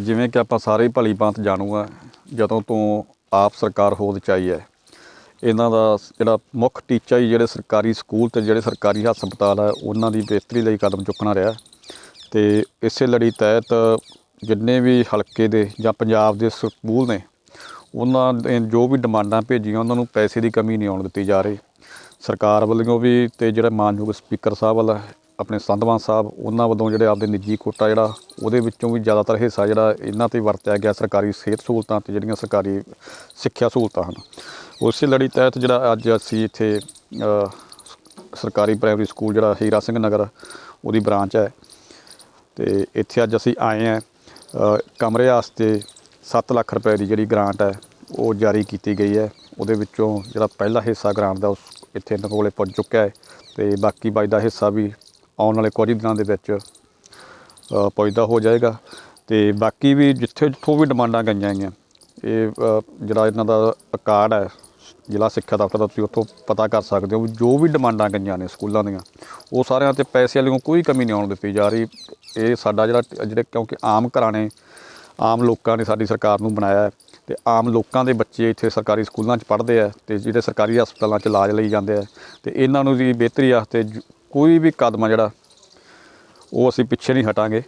ਜਿਵੇਂ ਕਿ ਆਪਾਂ ਸਾਰੇ ਹੀ ਭਲੀ ਬਾਤ ਜਾਣੂ ਆ, ਜਦੋਂ ਤੋਂ ਆਪ ਸਰਕਾਰ ਹੋਂਦ ਚ ਆਈ ਹੈ, ਇਹਨਾਂ ਦਾ ਜਿਹੜਾ ਮੁੱਖ ਟੀਚਾ ਹੀ ਜਿਹੜੇ ਸਰਕਾਰੀ ਸਕੂਲ ਤੇ ਜਿਹੜੇ ਸਰਕਾਰੀ ਹਸਪਤਾਲ ਆ, ਉਹਨਾਂ ਦੀ ਬਿਹਤਰੀ ਲਈ ਕਦਮ ਚੁੱਕਣਾ ਰਿਹਾ। ਤੇ ਇਸੇ ਲੜੀ ਤਹਿਤ ਜਿੰਨੇ ਵੀ ਹਲਕੇ ਦੇ ਜਾਂ ਪੰਜਾਬ ਦੇ ਸਕੂਲ ਨੇ, ਉਹਨਾਂ ਦੇ ਜੋ ਵੀ ਡਿਮਾਂਡਾਂ ਭੇਜੀਆਂ, ਉਹਨਾਂ ਨੂੰ ਪੈਸੇ ਦੀ ਕਮੀ ਨਹੀਂ ਆਉਣ ਦਿੱਤੀ ਜਾ ਰਹੀ। ਸਰਕਾਰ ਵੱਲੋਂ ਵੀ ਤੇ ਜਿਹੜਾ ਮਾਨਯੋਗ ਸਪੀਕਰ ਸਾਹਿਬ ਵੱਲ ਆਪਣੇ ਸੰਧਵਾਨ ਸਾਹਿਬ, ਉਹਨਾਂ ਵੱਲੋਂ ਜਿਹੜੇ ਆਪਦੇ ਨਿੱਜੀ ਕੋਟਾ ਜਿਹੜਾ, ਉਹਦੇ ਵਿੱਚੋਂ ਵੀ ਜ਼ਿਆਦਾਤਰ ਹਿੱਸਾ ਜਿਹੜਾ, ਇਹਨਾਂ ਤੇ ਵਰਤਿਆ ਗਿਆ ਸਰਕਾਰੀ ਸਿਹਤ ਸਹੂਲਤਾਂ ਤੇ ਜਿਹੜੀਆਂ ਸਰਕਾਰੀ ਸਿੱਖਿਆ ਸਹੂਲਤਾਂ ਹਨ। ਉਸੇ ਲੜੀ ਤਹਿਤ ਜਿਹੜਾ ਅੱਜ ਅਸੀਂ ਇੱਥੇ ਸਰਕਾਰੀ ਪ੍ਰਾਇਮਰੀ ਸਕੂਲ ਜਿਹੜਾ ਹੀਰਾ ਸਿੰਘ ਨਗਰ, ਉਹਦੀ ਬ੍ਰਾਂਚ ਹੈ। ਤੇ ਇੱਥੇ ਅੱਜ ਅਸੀਂ ਆਏ ਹਾਂ ਕਮਰੇ ਵਾਸਤੇ 7 ਲੱਖ ਰੁਪਏ ਦੀ ਜਿਹੜੀ ਗ੍ਰਾਂਟ ਹੈ, ਉਹ ਜਾਰੀ ਕੀਤੀ ਗਈ ਹੈ। ਉਹਦੇ ਵਿੱਚੋਂ ਜਿਹੜਾ ਪਹਿਲਾ ਹਿੱਸਾ ਗ੍ਰਾਂਟ ਦਾ ਉਸ ਇੱਥੇ ਇਹਨਾਂ ਕੋਲੇ ਪਹੁੰਚ ਚੁੱਕਾ ਹੈ। ਤੇ ਬਾਕੀ ਬਾਈ ਦਾ ਹਿੱਸਾ ਵੀ ਆਉਣ ਵਾਲੇ ਕੁਝ ਦਿਨਾਂ ਦੇ ਵਿੱਚ ਅ, ਪਹੁੰਚਦਾ ਹੋ ਜਾਏਗਾ। ਤੇ ਬਾਕੀ ਵੀ ਜਿੱਥੇ ਜਿੱਥੋਂ ਵੀ ਡਿਮਾਂਡਾਂ ਗਈਆਂ ਹੈਗੀਆਂ ਇਹ ਜਿਹੜਾ ਇਹਨਾਂ ਦਾ ਕਾਰਡ ਹੈ ਜ਼ਿਲ੍ਹਾ ਸਿੱਖਿਆ ਦਫ਼ਤਰ ਦਾ ਤੁਸੀਂ ਉੱਥੋਂ ਪਤਾ ਕਰ ਸਕਦੇ ਹੋ ਵੀ ਜੋ ਵੀ ਡਿਮਾਂਡਾਂ ਗਈਆਂ ਨੇ ਸਕੂਲਾਂ ਦੀਆਂ ਉਹ ਸਾਰਿਆਂ ਤੇ ਪੈਸੇ ਵਾਲਿਆਂ ਕੋਈ ਕਮੀ ਨਹੀਂ ਆਉਣ ਦਿੱਤੀ ਜਾ ਰਹੀ। ਇਹ ਸਾਡਾ ਜਿਹੜਾ ਜਿਹੜੇ ਕਿਉਂਕਿ ਆਮ ਘਰਾਂ ਨੇ ਆਮ ਲੋਕਾਂ ਨੇ ਸਾਡੀ ਸਰਕਾਰ ਨੂੰ ਬਣਾਇਆ ਹੈ ਤੇ ਆਮ ਲੋਕਾਂ ਦੇ ਬੱਚੇ ਇੱਥੇ ਸਰਕਾਰੀ ਸਕੂਲਾਂ 'ਚ ਪੜ੍ਹਦੇ ਆ ਤੇ ਜਿਹੜੇ ਸਰਕਾਰੀ ਹਸਪਤਾਲਾਂ 'ਚ ਇਲਾਜ ਲਈ ਜਾਂਦੇ ਆ ਤੇ ਇਹਨਾਂ ਨੂੰ ਵੀ ਬਿਹਤਰੀ ਵਾਸਤੇ ਜ- ਕੋਈ ਵੀ ਕਦਮ ਆ ਜਿਹੜਾ, ਉਹ ਅਸੀਂ ਪਿੱਛੇ ਨਹੀਂ ਹਟਾਂਗੇ।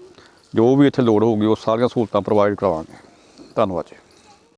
ਜੋ ਵੀ ਇੱਥੇ ਲੋੜ ਹੋਊਗੀ, ਉਹ ਸਾਰੀਆਂ ਸਹੂਲਤਾਂ ਪ੍ਰੋਵਾਈਡ ਕਰਾਵਾਂਗੇ। ਧੰਨਵਾਦ ਜੀ।